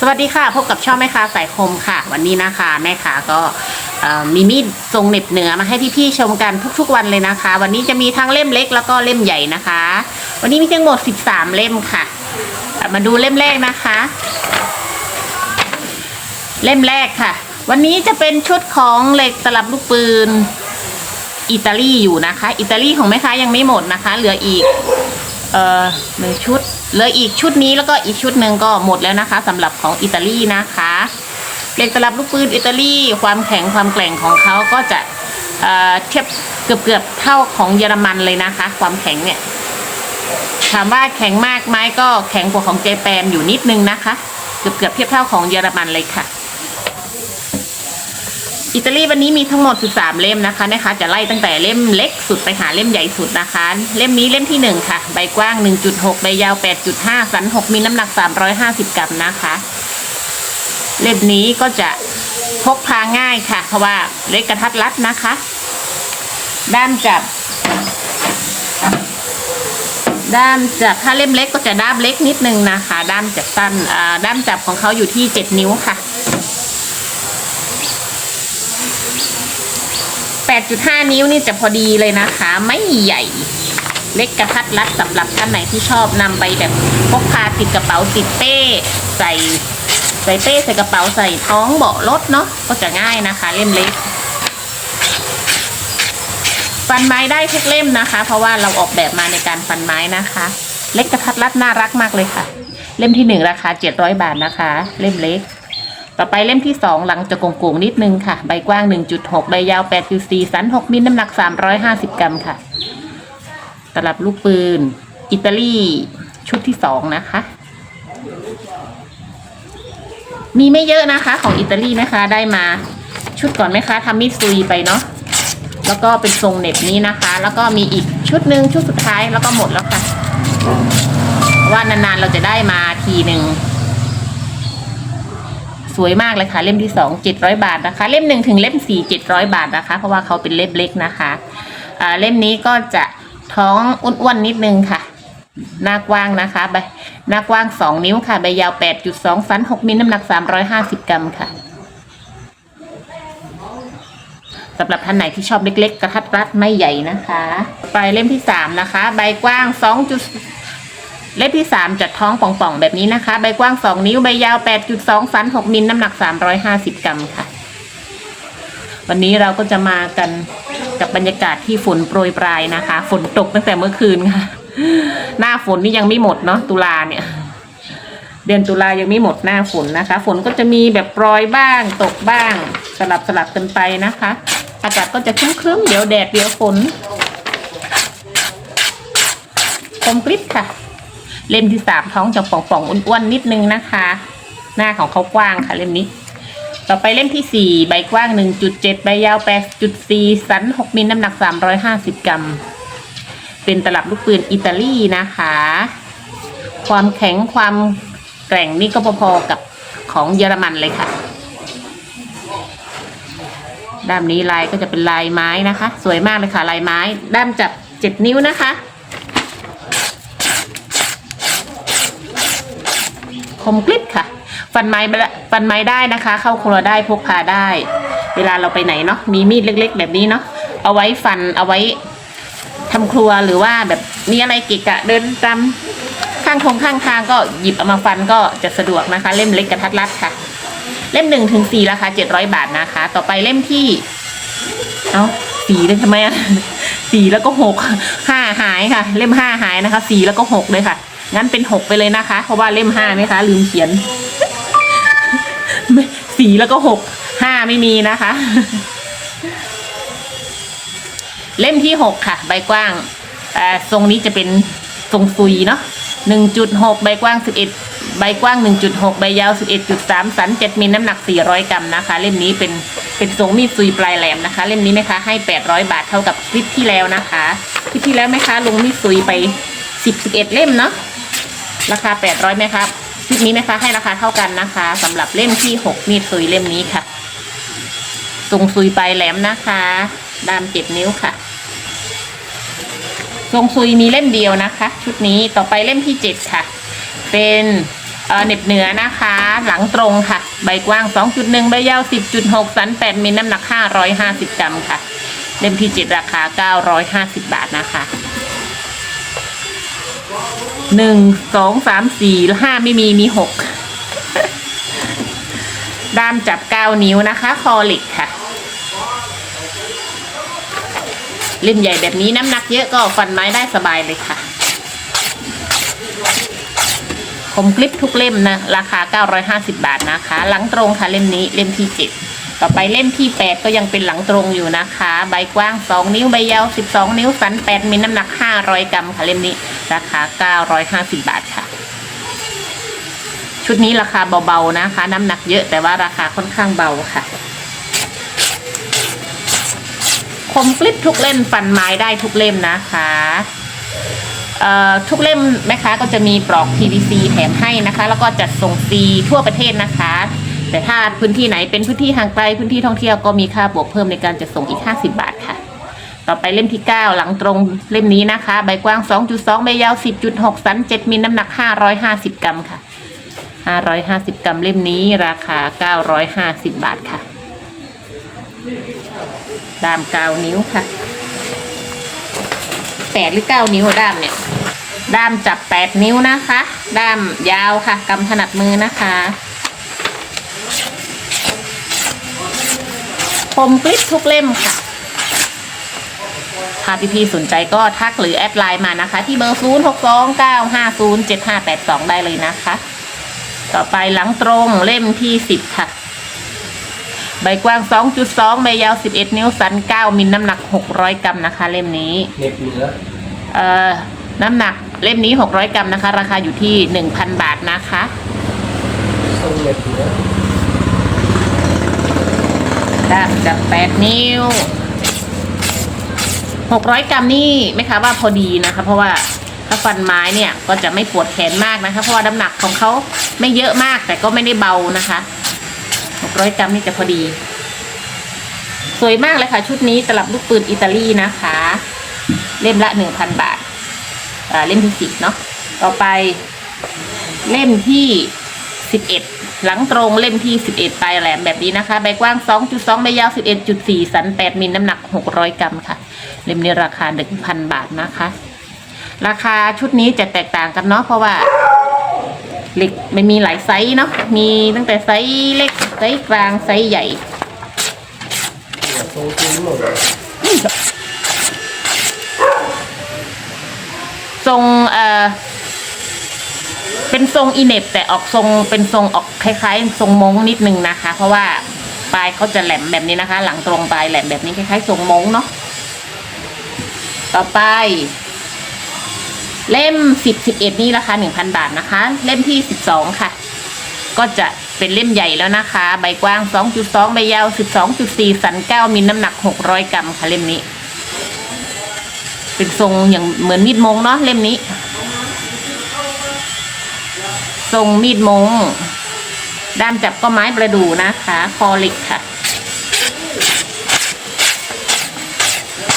สวัสดีค่ะ พบกับช่องแม่ค้าสายคมค่ะ วันนี้นะคะแม่ค้าก็มีมีดทรงเหน็บเหนือมาให้พี่ๆชมกันทุกๆวันเลยนะคะ วันนี้จะมีทั้งเล่มเล็กแล้วก็เล่มใหญ่นะคะ วันนี้มีทั้งหมด 13 เล่มค่ะ มาดูเล่มแรกนะคะ เล่มแรกค่ะ วันนี้จะเป็นชุดของเหล็กตลับลูกปืนอิตาลีอยู่นะคะ อิตาลีของแม่ค้ายังไม่หมดนะคะ เหลืออีก เอ่อหนึ่งชุดเหลืออีกชุดนี้แล้วก็อีกชุดหนึ่งก็หมดแล้วนะคะสำหรับของอิตาลีนะคะเหล็กตลับลูกปืนอิตาลีความแข็งความแกร่งของเขาก็จะเอ่อเทียบเกือบเกือบๆเท่าของเยอรมันเลยนะคะ ความแข็งเนี่ยถามว่าแข็งมากไหมก็แข็งกว่าของเจแปนอยู่นิดนึงนะคะ เกือบเกือบๆเทียบเท่าของเยอรมันเลยค่ะ อิตาลีวันนี้มีทั้งหมด 13 เล่มนะคะนะคะ จะไล่ตั้งแต่เล่มเล็กสุดไปหาเล่มใหญ่สุดนะคะ เล่มนี้เล่มที่ 1 ค่ะ ใบกว้าง 1.6 ใบยาว 8.5 สัน 6 มีน้ำหนัก 350 กรัมนะคะ เล่มนี้ก็จะพกพาง่ายค่ะ เพราะว่าเล็กกระทัดรัดนะคะ ด้ามจับ ด้ามจับถ้าเล่มเล็กก็จะด้ามเล็กนิดนึงนะคะ ด้ามจับสั้นอ่าด้ามจับของเขาอยู่ที่ 7 นิ้วค่ะ 8.5 นิ้วนี่จะพอดีเลยนะคะ ไม่ใหญ่เล็กกระทัดรัดสำหรับท่านไหนที่ชอบนำไปแบบพกพาติดกระเป๋าติดเป้ ใส่ใส่เป้ใส่กระเป๋าใส่ท้องเบาะรถเนาะก็จะง่ายนะคะ เล่มเล็ก ฟันไม้ได้ทุกเล่มนะคะ เพราะว่าเราออกแบบมาในการฟันไม้นะคะ เล็กกระทัดรัดน่ารักมากเลยค่ะ เล่มที่หนึ่งราคา 700 บาทนะคะ เล่มเล็ก ต่อไปเล่มที่ 2 หลังจะโกงๆนิดนึงค่ะ ใบกว้าง 1.6 ใบยาว8.4สัน 6 มิลน้ำหนัก 350 กรัมค่ะ ตลับลูกปืน อิตาลีชุดที่ 2 นะคะ มีไม่เยอะนะคะ ของอิตาลีนะคะได้มาชุดก่อนไหมคะทำมิดซุยไปเนาะแล้วก็เป็นทรงเน็บนี้นะคะ แล้วก็มีอีกชุดหนึ่งชุดสุดท้ายแล้วก็หมดแล้วค่ะว่านานๆเราจะได้มาทีหนึ่ง สวยมากเลยค่ะ เล่มที่สองเจ็ดร้อยบาทนะคะ เล่มหนึ่งถึงเล่มสี่เจ็ดร้อยบาทนะคะ เพราะว่าเขาเป็นเล่มเล็กนะคะอ่าเล่มนี้ก็จะท้องอ้วนๆนิดนึงค่ะ หน้ากว้างนะคะใบหน้ากว้างสองนิ้วค่ะใบยาวแปดจุดสองสันหกมิลน้ำหนักสามร้อยห้าสิบกรัมค่ะสำหรับท่านไหนที่ชอบเล็กๆ กระทัดรัดไม่ใหญ่นะคะ ไปเล่มที่สามนะคะ ใบกว้างสองจุด เล่มที่สามจัดท้องป่องๆ แบบนี้นะคะ ใบกว้างสองนิ้ว ใบยาวแปดจุดสองสันหกมิล น้ำหนักสามร้อยห้าสิบกรัมค่ะ วันนี้เราก็จะมากันกับบรรยากาศที่ฝนโปรยปลายนะคะ ฝนตกตั้งแต่เมื่อคืนค่ะ หน้าฝนนี่ยังไม่หมดเนาะ ตุลาเนี่ย เดือนตุลายังไม่หมดหน้าฝนนะคะ ฝนก็จะมีแบบโปรยบ้าง ตกบ้าง สลับสลับกันไปนะคะ อากาศก็จะครึ้มๆ เดี๋ยวแดดเดี๋ยวฝนคมกริบค่ะ เล่มที่สามท้องจะป่องๆอ้วนๆนิดนึงนะคะ หน้าของเขากว้างค่ะเล่มนี้ ต่อไปเล่มที่สี่ใบกว้างหนึ่งจุดเจ็ดใบยาวแปดจุดสี่สันหกมิลน้ำหนักสามร้อยห้าสิบกรัม เป็นตลับลูกปืนอิตาลีนะคะ ความแข็งความแกร่งนี่ก็พอๆกับของเยอรมันเลยค่ะ ด้ามนี้ลายก็จะเป็นลายไม้นะคะ สวยมากเลยค่ะลายไม้ ด้ามจับเจ็ดนิ้วนะคะ คมกลิบค่ะ ฟันไม้ฟันไม้ได้นะคะ เข้าครัวได้พกพาได้ เวลาเราไปไหนเนาะมีมีดเล็ก ๆ แบบนี้เนาะเอาไว้ฟันเอาไว้ทำครัวหรือว่าแบบมีอะไรกะกะเดินตามข้างทงข้างทางก็หยิบเอามาฟันก็จะสะดวกนะคะ เล่มเล็กกระทัดรัดค่ะ เล่มหนึ่งถึงสี่ราคาเจ็ดร้อยบาทนะคะ ต่อไปเล่มที่ เอาสี่เลยทำไมอะสี่แล้วก็หกห้าหายค่ะ เล่มห้าหายนะคะสี่แล้วก็หกเลยค่ะ งั้นเป็นหกไปเลยนะคะ เพราะว่าเล่มห้าไหมคะ ลืมเขียนสี่แล้วก็หกห้าไม่มีนะคะ เล่มที่หกค่ะ ใบกว้างอ่ทรงนี้จะเป็นทรงซุยเนาะหนึ่งจุดหกใบกว้างสิบเอ็ดใบกว้างหนึ่งจุดหกใบยาวสิบเอ็ดจุดสามสันเจ็ดมิลน้ำหนักสี่ร้อยกรัมนะคะ เล่มนี้เป็นเป็นทรงมีดซุยปลายแหลมนะคะ เล่มนี้ไหมคะให้แปดร้อยบาทเท่ากับคลิปที่แล้วนะคะ คลิปที่แล้วไหมคะลงมีดซุยไปสิบสิบเอ็ดเล่มเนาะ ราคา 800ไหมครับคลิปนี้นะคะให้ราคาเท่ากันนะคะสำหรับเล่มที่ 6 มีดซุยเล่มนี้ค่ะทรงซุยปลายแหลมนะคะดามเจ็ดนิ้วค่ะทรงซุยมีเล่มเดียวนะคะ ชุดนี้ต่อไปเล่มที่7ค่ะ เป็นเเหน็บเหนือนะคะ หลังตรงค่ะ ใบกว้าง 2.1 ใบยาว 10.6 สัน 8มิลน้ำหนัก 550 กรัมค่ะ เล่มที่ 7 ราคา 950 บาทนะคะ หนึ่งสองสามสี่ห้าไม่มีมีหกด้ามจับเก้านิ้วนะคะ คอหล็กค่ะเล่มใหญ่แบบนี้น้ำหนักเยอะก็ฟันไม้ได้สบายเลยค่ะคมกลิปทุกเล่มนะ ราคา 950 บาทนะคะ หลังตรงค่ะเล่มนี้เล่มที่ 7 ต่อไปเล่มที่ 8 ก็ยังเป็นหลังตรงอยู่นะคะ ใบกว้าง 2 นิ้วใบยาว 12 นิ้วสัน 8มิลน้ำหนัก 500 กรัมค่ะเล่มนี้ ราคา 950 บาทค่ะ ชุดนี้ราคาเบาๆนะคะ น้ำหนักเยอะแต่ว่าราคาค่อนข้างเบาค่ะ คมกลิปทุกเล่มฟันไม้ได้ทุกเล่มนะคะเอ่อทุกเล่มแม่ค้าก็จะมีปลอก PVC แถมให้นะคะ แล้วก็จัดส่งฟรีทั่วประเทศนะคะ แต่ถ้าพื้นที่ไหนเป็นพื้นที่ห่างไกลพื้นที่ท่องเที่ยวก็มีค่าบวกเพิ่มในการจัดส่งอีก 50 บาทค่ะ ต่อไปเล่มที่ 9 หลังตรงเล่มนี้นะคะ ใบกว้าง 2.2 ใบยาว 10.6 สัน 7 มิลน้ำหนัก 550 กรัมค่ะ 550 กรัมเล่มนี้ราคา 950 บาทค่ะด้ามเก้านิ้วค่ะแปดหรือเก้านิ้วด้ามเนี่ย ด้ามจับแปดนิ้วนะคะ ด้ามยาวค่ะกำถนัดมือนะคะ คมกลิปทุกเล่มค่ะ ถ้าพี่ๆสนใจก็ทักหรือแอดไลน์มานะคะ ที่เบอร์ 0 6 2 9 5 0 7 5 8 2 ได้เลยนะคะ ต่อไปหลังตรงเล่มที่ 10 ค่ะ ใบกว้าง 2.2 ใบยาว 11 นิ้วสัน 9 มิลน้ำหนัก 600 กรัมนะคะ เล่มนี้เหน็บเหนือเอ่อน้ำหนักเล่มนี้ 600 กรัมนะคะ ราคาอยู่ที่ 1,000 บาทนะคะทรงเหน็บเหนือ ด้ามจับ8นิ้ว600กรัมนี่ไม่คะว่าพอดีนะคะ เพราะว่าถ้าฟันไม้เนี่ยก็จะไม่ปวดแขนมากนะคะ เพราะว่าน้ำหนักของเขาไม่เยอะมากแต่ก็ไม่ได้เบานะคะ600กรัมนี่จะพอดี สวยมากเลยค่ะ ชุดนี้ตลับลูกปืนอิตาลีนะคะ เล่มละ1,000บาทอ่าเล่มที่สิบเนาะต่อไปเล่มที่สิบเอ็ด หลังตรงเล่มที่สิบเอ็ดปลายแหลมแบบนี้นะคะ ใบกว้างสองจุดสองใบยาวสิบเอ็ดจุดสี่สันแปดมิลน้ำหนักหกร้อยกรัมค่ะ เล่มนี้ราคาหนึ่งพันบาทนะคะ ราคาชุดนี้จะแตกต่างกันเนาะเพราะว่าเหล็กไม่มีหลายไซส์เนาะมีตั้งแต่ไซส์เล็กไซส์กลางไซส์ใหญ่ทรงเลยทรงเอ่อ เป็นทรงอีเน็บแต่ออกทรงเป็นทรงออกคล้ายๆ ทรงมงนิดนึงนะคะ เพราะว่าปลายเขาจะแหลมแบบนี้นะคะ หลังตรงปลายแหลมแบบนี้คล้ายๆทรงมงเนาะต่อไป เล่มสิบสิบเอ็ดนี่ราคาหนึ่งพันบาทนะคะ เล่มที่สิบสองค่ะ ก็จะเป็นเล่มใหญ่แล้วนะคะ ใบกว้างสองจุดสองใบยาวสิบสองจุดสี่สันเก้ามิลน้ำหนักหกร้อยกรัมค่ะเล่มนี้ เป็นทรงอย่างเหมือนมีดมงเนาะเล่มนี้ ทรงมีดมง ด้ามจับก็ไม้ประดู่นะคะ คอเหล็กค่ะ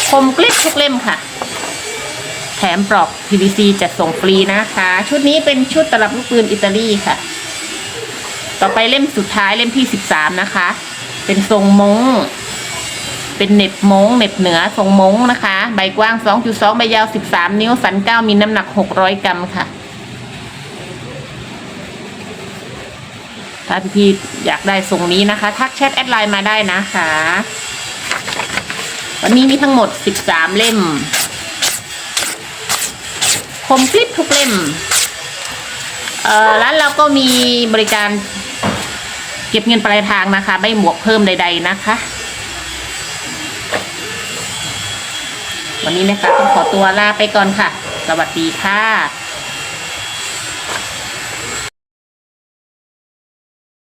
คมกลิบทุกเล่มค่ะ แถมปลอก PVC จัดส่งฟรีนะคะ ชุดนี้เป็นชุดตลับลูกปืนอิตาลีค่ะ ต่อไปเล่มสุดท้ายเล่มที่สิบสามนะคะ เป็นทรงมงเป็นเน็บมงเน็บเหนือทรงมงนะคะ ใบกว้าง 2.2 ใบยาว 13 นิ้ว สัน 9 มีน้ำหนัก 600 กรัมค่ะ ถ้าพี่ๆอยากได้ทรงนี้นะคะ ทักแชทแอดไลน์มาได้นะคะ วันนี้มีทั้งหมด 13 เล่ม คมกลิปทุกเล่ม เอ่อร้านเราก็มีบริการเก็บเงินปลายทางนะคะ ไม่บวกเพิ่มใด ๆ นะคะ วันนี้นะคะต้องขอตัวลาไปก่อนค่ะ สวัสดีค่ะ